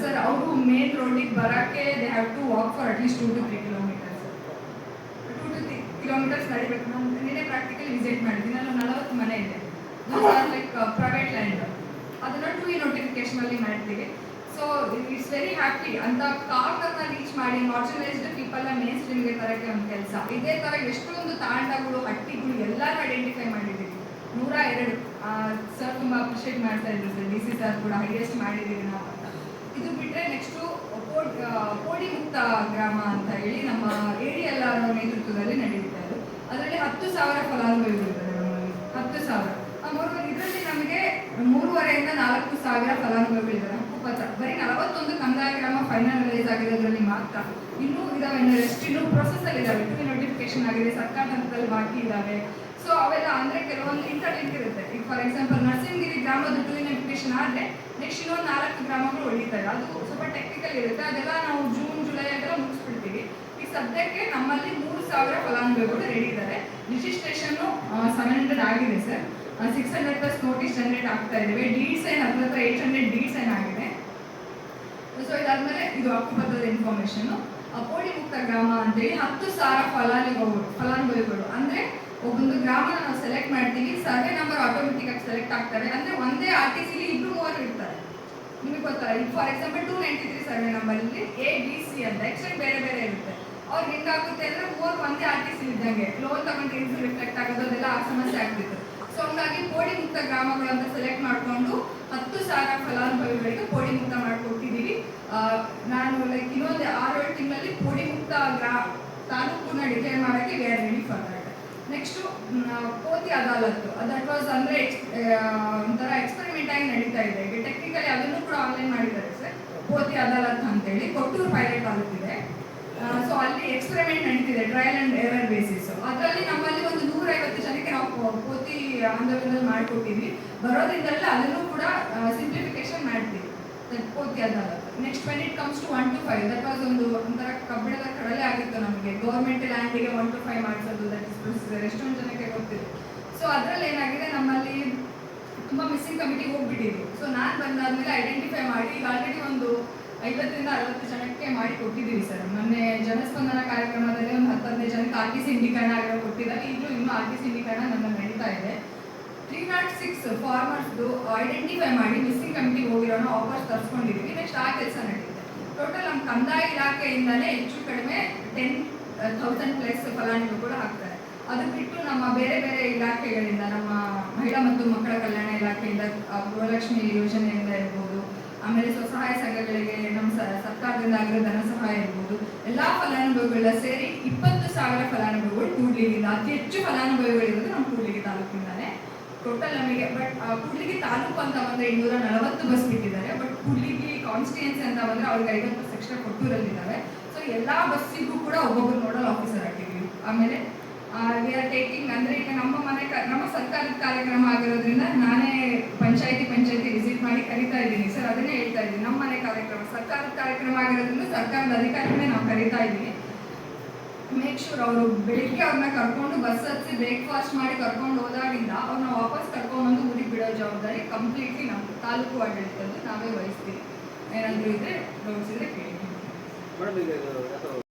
Speaker 4: ಸರ್, ಅವರು ಮೇನ್ ರೋಡಿಗೆ ಬರೋಕ್ಕೆ they have to walk for at least two to three kilometres two to three kilometres ನಡಿಬೇಕು. ನಾನು ನಿನ್ನೆ ಪ್ರಾಕ್ಟಿಕಲ್ ವಿಸಿಟ್ ಮಾಡಿದ್ದೀನಿ ನಾನು ನಲವತ್ತು ಮನೆ ಇದೆ. ಲೈಕ್ ಪ್ರೈವೇಟ್ ಲ್ಯಾಂಡ್ ಅದನ್ನ ಟು ಇ ನೋಟಿಫಿಕೇಶನಲ್ಲಿ ಮಾಡ್ತೀವಿ. ಸೊ ಇಟ್ಸ್ ವೆರಿ ಹ್ಯಾಪಿ ಅಂತ ಕಾರ್ನರ್ನ ರೀಚ್ ಮಾಡಿ ಮಾರ್ಜಿನಲೈಸ್ಡ್ನ ಮೇನ್ ಸ್ಟ್ರೀಮ್ಗೆ ತರಕ್ಕೆ ಒಂದು ಕೆಲಸ. ಇದೇ ಥರ ಎಷ್ಟೊಂದು ತಾಂಡಗಳು ಹಟ್ಟಿಗಳು ಎಲ್ಲರೂ ಐಡೆಂಟಿಫೈ ಮಾಡಿದ್ದೀವಿ. ನೂರ ಎರಡು. ಸರ್ ತುಂಬ ಅಪ್ರಿಷಿಯೇಟ್ ಮಾಡ್ತಾ ಇದ್ರು ಸರ್. ಸರ್ ಕೂಡ ಹೈಯೆಸ್ಟ್ ಮಾಡಿದ್ದೀವಿ ನಾವು ಅಂತ. ಇದು ಬಿಟ್ಟರೆ ನೆಕ್ಸ್ಟು ಕೋಡಿ ಮುಕ್ತ ಗ್ರಾಮ ಅಂತ ಹೇಳಿ ನಮ್ಮ ಏರಿಯಲ್ಲ ನೇತೃತ್ವದಲ್ಲಿ ನಡೆಯುತ್ತೆ ಅದು ಅದರಲ್ಲಿ ಹತ್ತು ಸಾವಿರ ಫಲಾನುಭವಿಗಳಿದ್ದಾರೆ ನಮ್ಮಲ್ಲಿ. ಹತ್ತು ಸಾವಿರ. ಮೂರುವರೆಯಿಂದ ನಾಲ್ಕು ಸಾವಿರ ಫಲಾನುಭವಿಗಳಿದ್ದಾರೆ ಹಕ್ಕುಪತ್ರ ಬರೀ ನಲವತ್ತೊಂದು ಕಂದಾಯ ಗ್ರಾಮ ಫೈನಲೈಸ್ ಆಗಿರೋದ್ರಲ್ಲಿ ಮಾತ್ರ ಇನ್ನೂ ಇದಾವೆ, ಇನ್ನು ಪ್ರೊಸೆಸ್ ಅಲ್ಲಿ ಇದಾವೆ. ಟು ನೋಟಿಫಿಕೇಶನ್ ಆಗಿದೆ, ಸರ್ಕಾರ ಹಂತದಲ್ಲಿ ಬಾಕಿ ಇದಾವೆ. ಸೊ ಅವೆಲ್ಲ ಅಂದ್ರೆ ಕೆಲವೊಂದು ಇಂಟರ್ಲಿಂಕ್ ಇರುತ್ತೆ. ಈಗ ಫಾರ್ ಎಕ್ಸಾಂಪಲ್ ನರ್ಸಿಂಗಿರಿ ಗ್ರಾಮದ ಟು ನೋಟಿಫಿಕೇಶನ್ ಆದ್ರೆ ನೆಕ್ಸ್ಟ್ ಇನ್ನೊಂದು ನಾಲ್ಕು ಗ್ರಾಮಗಳು ಉಳಿತಾರೆ ಅದು ಸ್ವಲ್ಪ ಟೆಕ್ನಿಕಲ್ ಇರುತ್ತೆ. ಅದೆಲ್ಲ ನಾವು ಜೂನ್ ಜುಲೈ ಅದೆಲ್ಲ ಮುಗಿಸ್ಬಿಡ್ತೀವಿ. ಈ ಸದ್ಯಕ್ಕೆ ನಮ್ಮಲ್ಲಿ ಮೂರು ಸಾವಿರ ಫಲಾನುಭವಿಗಳು ರೆಡಿ ಇದ್ದಾರೆ ರಿಜಿಸ್ಟ್ರೇಷನ್ ಸೆವೆನ್ ಹಂಡ್ರೆಡ್ ಆಗಿದೆ sir six hundred plus notice generate ಆಗ್ತಾ ಇದ್ದೇವೆ. ಡೀಡ್ ಸೈನ್ ಹತ್ರ ಹತ್ರ ಏಟ್ ಹಂಡ್ರೆಡ್ ಡೀಡ್ ಸೈನ್ ಆಗಿದೆ. ಸೊ ಇದಾದ್ಮೇಲೆ ಇದು ಹಕ್ಕುಪತ್ರದ ಇನ್ಫಾರ್ಮೇಶನ್ ಅಪೋಡಿ ಮುಕ್ತ ಗ್ರಾಮ ಅಂತೇಳಿ ಹತ್ತು ಸಾವಿರ ಫಲಾನುಭವಿಗಳು ಫಲಾನುಭವಿಗಳು. ಅಂದರೆ ಒಬ್ಬೊಂದು ಗ್ರಾಮನ ನಾವು ಸೆಲೆಕ್ಟ್ ಮಾಡ್ತೀವಿ. ಸರ್ವೆ ನಂಬರ್ ಆಟೋಮೆಟಿಕ್ ಆಗಿ ಸೆಲೆಕ್ಟ್ ಆಗ್ತವೆ. ಅಂದರೆ ಒಂದೇ ಆರ್ ಟಿ ಸಿಲಿ ಇಬ್ರು ಮೂವರು ಇರ್ತಾರೆ. ನಿಮಗೆ ಗೊತ್ತಲ್ಲ ಈಗ for example two ninety three survey ನಂಬರಲ್ಲಿ A B C ಅಂತ. ಎಕ್ಸ್ಟೆಂಟ್ ಬೇರೆ ಬೇರೆ ಇರುತ್ತೆ. ಅವ್ರಿಗೆ ಹೆಂಗಾಗುತ್ತೆ ಅಂದರೆ ಮೂರು ಒಂದೇ ಆರ್ ಟಿ ಸಿ ಇದ್ದಂಗೆ. ಲೋನ್ ತಗೊಂಡು ರಿಫ್ಲೆಕ್ಟ್ ಆಗೋದು, ಅದೆಲ್ಲ ಆ ಸಮಸ್ಯೆ ಆಗ್ತಿತ್ತು ಸೊ ಹಂಗಾಗಿ ಪೋಡಿ ಮುಕ್ತ ಗ್ರಾಮಗಳನ್ನು ಸೆಲೆಕ್ಟ್ ಮಾಡಿಕೊಂಡು ಹತ್ತು ಸಾವಿರ ಫಲಾನುಭವಿಗಳಿಗೆ ಪೋಡಿ ಮುಕ್ತ ಮಾಡಿಕೊಟ್ಟಿದ್ದೀವಿ ನಾನು ಲೈಕ್ ಇನ್ನೊಂದು ಆರು ಏಳು ತಿಂಗಳಲ್ಲಿ ಪೋಡಿ ಮುಕ್ತ ಗ್ರಾ, ತಾಲೂಕನ್ನ ಡಿಕ್ಲೇರ್ ಮಾಡೋಕ್ಕೆ ರೆಡಿ ನೆಕ್ಸ್ಟು ಕೋತಿ ಅದಾಲತ್ತು. ದಟ್ ವಾಸ್ ಅಂದರೆ ಎಕ್ಸ್ ಒಂಥರ ಎಕ್ಸ್ಪೆರಿಮೆಂಟ್ ಆಗಿ ನಡೀತಾ ಇದೆ. ಈಗ ಟೆಕ್ನಿಕಲಿ ಅದನ್ನು ಕೂಡ ಆನ್ಲೈನ್ ಮಾಡಿದ್ದಾರೆ ಸರ್ ಕೋತಿ ಅದಾಲತ್ ಅಂತೇಳಿ. ಕೊಟ್ಟೂರು ಪೈಲಟ್ ಆಗುತ್ತಿದೆ ಸೊ ಅಲ್ಲಿ ಎಕ್ಸ್ಪೆರಿಮೆಂಟ್ ನಡೀತಿದೆ ಟ್ರಯಲ್ ಅಂಡ್ ಎರರ್ ಬೇಸಿಸ್ ಅದರಲ್ಲಿ ನಮ್ಮಲ್ಲಿ ಒಂದು ನೂರೈವತ್ತು ಜನಕ್ಕೆ ನಾವು ಪೋ- ಆಂದೋಲನ ಮಾಡಿಕೊಟ್ಟಿದ್ವಿ ಬರೋದ್ರಿಂದಲ್ಲ ಅದನ್ನು ಕೂಡ ಸಿಂಪ್ಲಿಫಿಕೇಶನ್ ಮಾಡ್ತೀವಿ. Next when it comes to one two five that was ಒಂದು ಒಂಥರ ಕಬ್ಬಿಣದ ಕಡಲೆ ಆಗಿತ್ತು ನಮಗೆ. ಗೌರ್ಮೆಂಟ್ ಲ್ಯಾಂಡಿಗೆ ಒನ್ ಟು ಫೈವ್ ಮಾಡಿಸೋದು ದಟ್ ಇಸ್ ಪ್ರೊಸೀಜರ್ ಎಷ್ಟೊಂದು ಜನಕ್ಕೆ ಗೊತ್ತಿದೆ ಸೊ ಅದರಲ್ಲಿ ಏನಾಗಿದೆ, ನಮ್ಮಲ್ಲಿ ತುಂಬ ಮಿಸ್ಸಿಂಗ್ ಕಮಿಟಿಗೆ ಹೋಗ್ಬಿಟ್ಟಿದ್ರು. ಸೊ ನಾನು ಬಂದಾದ್ಮೇಲೆ ಐಡೆಂಟಿಫೈ ಮಾಡಿ, ಈಗ ಆಲ್ರೆಡಿ ಒಂದು ಐವತ್ತರಿಂದ ಅರವತ್ತು ಜನಕ್ಕೆ ಮಾಡಿ ಕೊಟ್ಟಿದ್ದೀವಿ ಸರ್. ಮೊನ್ನೆ ಜನಸ್ಪಂದನ ಕಾರ್ಯಕ್ರಮದಲ್ಲಿ ಒಂದು ಹತ್ತು ಹದಿನೈದು ಜನಕ್ಕೆ ಆರ್ ಟಿ ಸಿ ಇಂಡೀಕರಣ ಆಗಿರೋ ಕೊಟ್ಟಿದ್ದಾರೆ. ಈಗಲೂ ಇನ್ನೂ ಆರ್ ಟಿ ಸಿ ಇಂಡೀಕರಣ ನಮ್ಮ ನಡೀತಾ ಇದೆ. ತ್ರೀ ನಾಟ್ ಸಿಕ್ಸ್ ಫಾರ್ಮರ್ಸ್ದು ಐಡೆಂಟಿಫೈ ಮಾಡಿ ಮಿಸ್ಸಿಂಗ್ ಕಮಿಟಿಗೆ ಹೋಗಿರೋನ ವಾಪಸ್ ತರಿಸ್ಕೊಂಡಿದ್ದೀವಿ ನೆಕ್ಸ್ಟ್ ಆ ಕೆಲಸ ನಡೀತಿದೆ. ಟೋಟಲ್ ನಮ್ಮ ಕಂದಾಯ ಇಲಾಖೆಯಿಂದಲೇ ಹೆಚ್ಚು ಕಡಿಮೆ ಟೆನ್ ಥೌಸಂಡ್ ಪ್ಲಸ್ ಫಲಾನುಭವಿಗಳು ಹಾಕ್ತಾರೆ. ಅದು ಬಿಟ್ಟು ನಮ್ಮ ಬೇರೆ ಬೇರೆ ಇಲಾಖೆಗಳಿಂದ, ನಮ್ಮ ಮಹಿಳಾ ಮತ್ತು ಮಕ್ಕಳ ಕಲ್ಯಾಣ ಇಲಾಖೆಯಿಂದ ಗೃಹಲಕ್ಷ್ಮಿ ಯೋಜನೆಯಿಂದ ಇರ್ಬೋದು, ಆಮೇಲೆ ಸ್ವಸಹಾಯ ಸಂಘಗಳಿಗೆ ನಮ್ಮ ಸರ್ಕಾರದಿಂದ ಆಗಿರೋ ಧನ ಸಹಾಯ ಇರ್ಬೋದು, ಎಲ್ಲ ಫಲಾನುಭವಿಗಳ ಸೇರಿ ಇಪ್ಪತ್ತು ಸಾವಿರ ಫಲಾನುಭವಿಗಳು ಕೂಡ್ಲಿಗಿಂದ ಅತಿ ಹೆಚ್ಚು ಫಲಾನುಭವಿಗಳಿರೋದು ನಮ್ಮ ಕೂಡ್ಲಿಗಿ ತಾಲೂಕಿಂದಾನೆ. ಟೋಟಲ್ ನಮಗೆ ಬಟ್ ಕೂಡ್ಲಿಗೆ ತಾಲೂಕು ಅಂತ ಬಂದ್ರೆ ಇನ್ನೂರ ನಲವತ್ತು ಬಸ್ ಬಿಟ್ಟಿದ್ದಾರೆ. ಬಟ್ ಕೂಡ್ಲಿಗಿ ಕಾನ್ಸ್ಟಿಟ್ಯೂನ್ಸಿ ಅಂತ ಬಂದ್ರೆ ಅವ್ರಿಗೆ ಐವತ್ತು ಬಸ್ ಎಕ್ಸ್ಟ್ರಾ ಕೊಟ್ಟೂರಲ್ಲಿದ್ದಾವೆ. ಸೊ ಎಲ್ಲಾ ಬಸ್ಸಿಗೂ ಕೂಡ ಒಬ್ಬೊಬ್ಬರು ನೋಡಲ್ ಆಫೀಸರ್ ಆಗಿದ್ವಿ ಆಮೇಲೆ ವಿ ಆರ್ ಟೇಕಿಂಗ್ ಅಂದ್ರೆ ಈಗ ನಮ್ಮ ಮನೆ ನಮ್ಮ ಸರ್ಕಾರದ ಕಾರ್ಯಕ್ರಮ ಆಗಿರೋದ್ರಿಂದ ನಾನೇ ಪಂಚಾಯತಿ ಪಂಚಾಯತಿ ವಿಸಿಟ್ ಮಾಡಿ ಕರಿತಾ ಇದ್ದೀನಿ. ಸರ್ ಅದನ್ನೇ ಹೇಳ್ತಾ ಇದ್ದೀನಿ. ನಮ್ಮ ಮನೆ ಕಾರ್ಯಕ್ರಮ, ಸರ್ಕಾರದ ಕಾರ್ಯಕ್ರಮ ಆಗಿರೋದ್ರಿಂದ ಸರ್ಕಾರದ ಅಧಿಕಾರಿಗಳೇ ನಾವು ಕರಿತಾ ಇದ್ದೀನಿ. ಮೇಕ್ ಶೂರ್ ಅವರು ಬೆಳಿಗ್ಗೆ ಅವ್ರನ್ನ ಕರ್ಕೊಂಡು ಬಸ್ ಹತ್ತಿ ಬ್ರೇಕ್ಫಾಸ್ಟ್ ಮಾಡಿ ಕರ್ಕೊಂಡು ಹೋದಾಗಿಂದ ಅವ್ರನ್ನ ವಾಪಸ್ ಕರ್ಕೊಂಡ್ಬಂದು ಊರಿಗೆ ಬಿಡೋ ಜವಾಬ್ದಾರಿ ಕಂಪ್ಲೀಟ್ಲಿ ನಮ್ಮ ತಾಲೂಕು ಆಡಳಿತದ್ದು ನಾವೇ ವಹಿಸ್ತೀವಿ. ಏನಾದರೂ ಇದ್ರೆ ಡೌಟ್ಸ್ ಇದ್ರೆ ಕೇಳಿ.